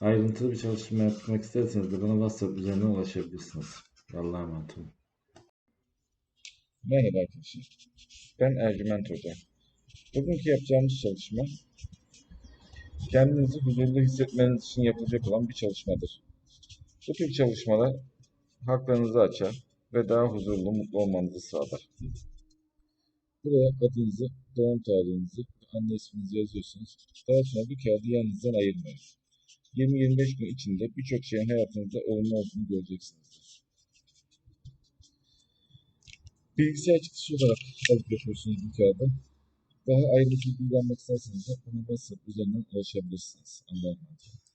Ayrıntılı bir çalışma yapmak isterseniz de bana WhatsApp üzerinden ulaşabilirsiniz. Allah'a emanet olun. Merhaba arkadaşlar. Ben Ercüment Hoca. Bugünkü yapacağımız çalışma kendinizi huzurlu hissetmeniz için yapılacak olan bir çalışmadır. Bu tür çalışmalar haklarınızı açar ve daha huzurlu, mutlu olmanızı sağlar. Buraya adınızı, doğum tarihinizi, anne isminizi yazıyorsunuz. Daha sonra bu kağıdı yanınızdan ayırmayın. 20-25 gün içinde birçok şeyin hayatınızda olumlu olduğunu göreceksinizdir. Bilgisayar çıktısı olarak alıp yapıyorsunuz bu kağıdı. Daha ayrıntılı bilgi almak isterseniz de bana WhatsApp üzerinden ulaşabilirsiniz. Allah'a emanet.